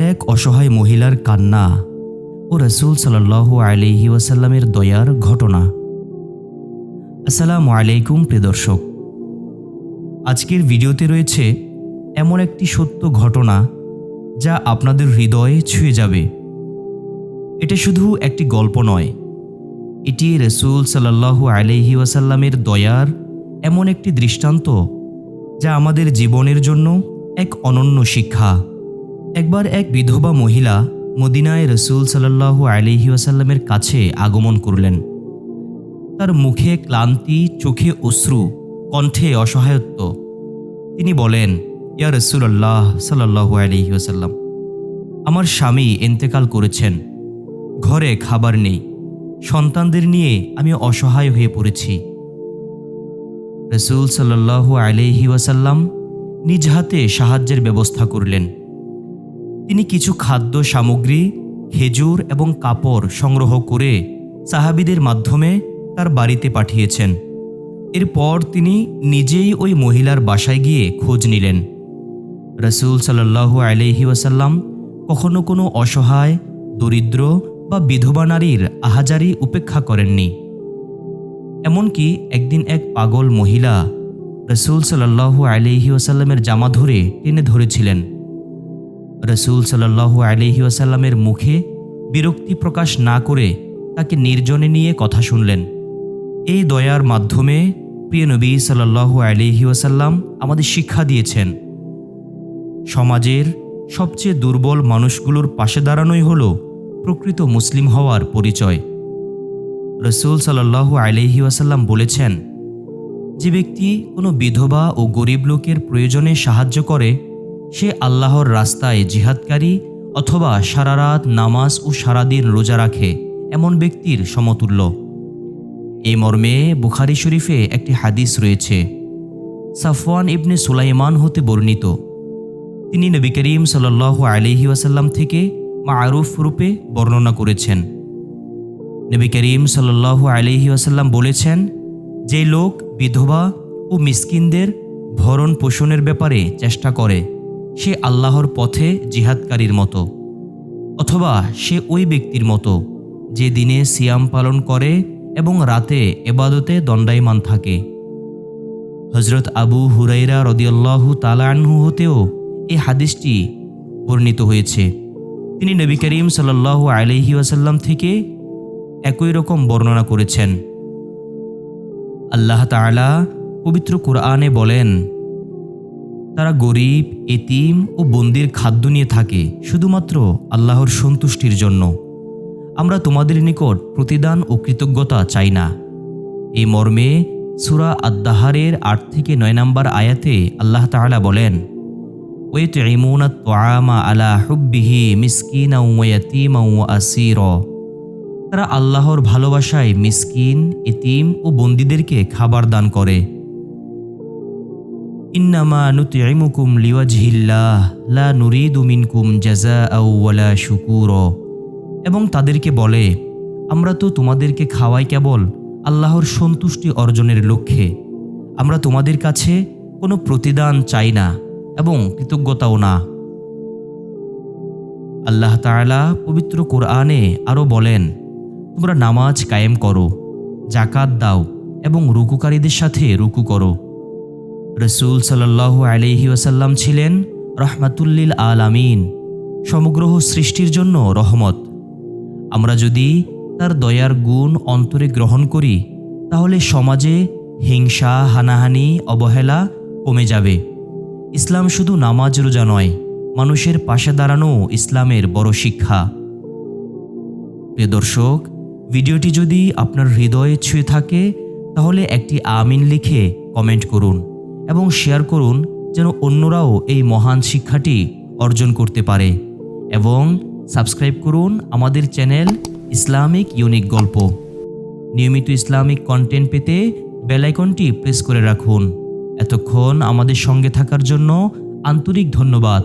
এক অসহায় মহিলার কান্না ও রসুল সাল্লাহ আলহি ওয়াসাল্লামের দয়ার ঘটনা। আসসালামু আলাইকুম প্রিয় দর্শক। আজকের ভিডিওতে রয়েছে এমন একটি সত্য ঘটনা যা আপনাদের হৃদয়ে ছুঁয়ে যাবে। এটা শুধু একটি গল্প নয়, এটি রসুল সাল্লাহ আলহি ওয়াসাল্লামের দয়ার এমন একটি দৃষ্টান্ত যা আমাদের জীবনের জন্য এক অনন্য শিক্ষা। একবার এক বিধবা মহিলা মদিনায় রসুল সাল্লাহ আলহি ওয়াসাল্লামের কাছে আগমন করলেন। তার মুখে ক্লান্তি, চোখে অশ্রু, কণ্ঠে অসহায়ত্ব। তিনি বলেন, ইয়া রসুল্লাহ সাল্লাহ আলহি ওয়াসাল্লাম, আমার স্বামী এন্তেকাল করেছেন, ঘরে খাবার নেই, সন্তানদের নিয়ে আমি অসহায় হয়ে পড়েছি। রসুল সাল্লাহ আলহি ওয়াসাল্লাম নিজ হাতে সাহায্যের ব্যবস্থা করলেন। তিনি কিছু খাদ্য সামগ্রী, খেজুর এবং কাপড় সংগ্রহ করে সাহাবিদের মাধ্যমে তার বাড়িতে পাঠিয়েছেন। এরপর তিনি নিজেই ওই মহিলার বাসায় গিয়ে খোঁজ নিলেন। রসুল সাল্লাহ আলহি ওয়াসাল্লাম কখনো কোনো অসহায়, দরিদ্র বা বিধবা নারীর আহাজারি উপেক্ষা করেননি। এমনকি একদিন এক পাগল মহিলা রসুল সাল্লাহ আলহি ওয়াসাল্লামের জামা ধরে টেনে ধরেছিলেন। রসুল সাল্লাহ আলহি ওয়াসাল্লামের মুখে বিরক্তি প্রকাশ না করে তাকে নির্জনে নিয়ে কথা শুনলেন। এই দয়ার মাধ্যমে প্রিয় নবী সাল্লাহ আলহি ওয়াসাল্লাম আমাদের শিক্ষা দিয়েছেন। সমাজের সবচেয়ে দুর্বল মানুষগুলোর পাশে দাঁড়ানোই হল প্রকৃত মুসলিম হওয়ার পরিচয়। রসুল সাল্লাহ আলহি ওয়াসাল্লাম বলেছেন, যে ব্যক্তি কোনো বিধবা ও গরিব লোকের প্রয়োজনে সাহায্য করে সে আল্লাহর রাস্তায় জিহাদকারী অথবা সারারাত নামাজ ও সারাদিন রোজা রাখে এমন ব্যক্তির সমতুল্য। এই মর্মে বুখারি শরীফে একটি হাদিস রয়েছে। সাফওয়ান ইবনে সুলাইমান হতে বর্ণিত। তিনি নবী করিম সাল আলহি ওয়াসাল্লাম থেকে মারুফ রূপে বর্ণনা করেছেন। নবী করিম সাল আলহি ওয়াসাল্লাম বলেছেন, যে লোক বিধবা ও মিসকিনদের ভরণ পোষণের ব্যাপারে চেষ্টা করে সে আল্লাহর পথে জিহাদকারীর মতো, অথবা সে ওই ব্যক্তির মতো যে দিনে সিয়াম পালন করে এবং রাতে এবাদতে দণ্ডায়মান থাকে। হজরত আবু হুরাইরা রদিয়াল্লাহু তালাহু হতেও এই হাদিসটি বর্ণিত হয়েছে। তিনি নবী করিম সাল্লাহ আলহি ওয়াসাল্লাম থেকে একই রকম বর্ণনা করেছেন। আল্লাহ তাআলা পবিত্র কোরআনে বলেন তারা গরিব, এতিম ও বন্দির খাদ্য নিয়ে থাকে শুধুমাত্র আল্লাহর সন্তুষ্টির জন্য। আমরা তোমাদের নিকট প্রতিদান ও কৃতজ্ঞতা চাই না। এই মর্মে সুরা আদ্দাহারের আট থেকে নয় নম্বর আয়াতে আল্লাহ তাআলা বলেন তারা আল্লাহর ভালোবাসায় মিসকিন, এতিম ও বন্দীদেরকে খাবার দান করে। ইন্নামা নুতিমুকুম লিওয়াজহিল্লাহ, লা নুরিদু মিনকুম জাজা ওয়ালা শুকুর এবং তাদেরকে বলে, আমরা তো তোমাদেরকে খাওয়াই কেবল আল্লাহর সন্তুষ্টি অর্জনের লক্ষ্যে। আমরা তোমাদের কাছে কোনো প্রতিদান চাই না এবং কৃতজ্ঞতাও না। আল্লাহ তাআলা পবিত্র কোরআনে আরও বলেন, তোমরা নামাজ কায়েম করো জাকাত দাও এবং রুকুকারীদের সাথে রুকু করো। রসুল সাল্লাহ আলহি ওয়াসাল্লাম ছিলেন রহমাতুল্লিল আলামিন, সমগ্র সৃষ্টির জন্য রহমত। আমরা যদি তার দয়ার গুণ অন্তরে গ্রহণ করি, তাহলে সমাজে হিংসা, হানাহানি, অবহেলা কমে যাবে। ইসলাম শুধু নামাজ রোজা নয়, মানুষের পাশে দাঁড়ানো ইসলামের বড় শিক্ষা। প্রিয় দর্শক, ভিডিওটি যদি আপনার হৃদয়ে ছুঁয়ে থাকে, তাহলে একটি আমিন লিখে কমেন্ট করুন। এবং শেয়ার করুন যেন অন্যরাও এই মহান শিক্ষাটি অর্জন করতে পারে। এবং সাবস্ক্রাইব করুন আমাদের চ্যানেল ইসলামিক ইউনিক গল্প। নিয়মিত ইসলামিক কন্টেন্ট পেতে বেলাইকনটি প্রেস করে রাখুন। এতক্ষণ আমাদের সঙ্গে থাকার জন্য আন্তরিক ধন্যবাদ।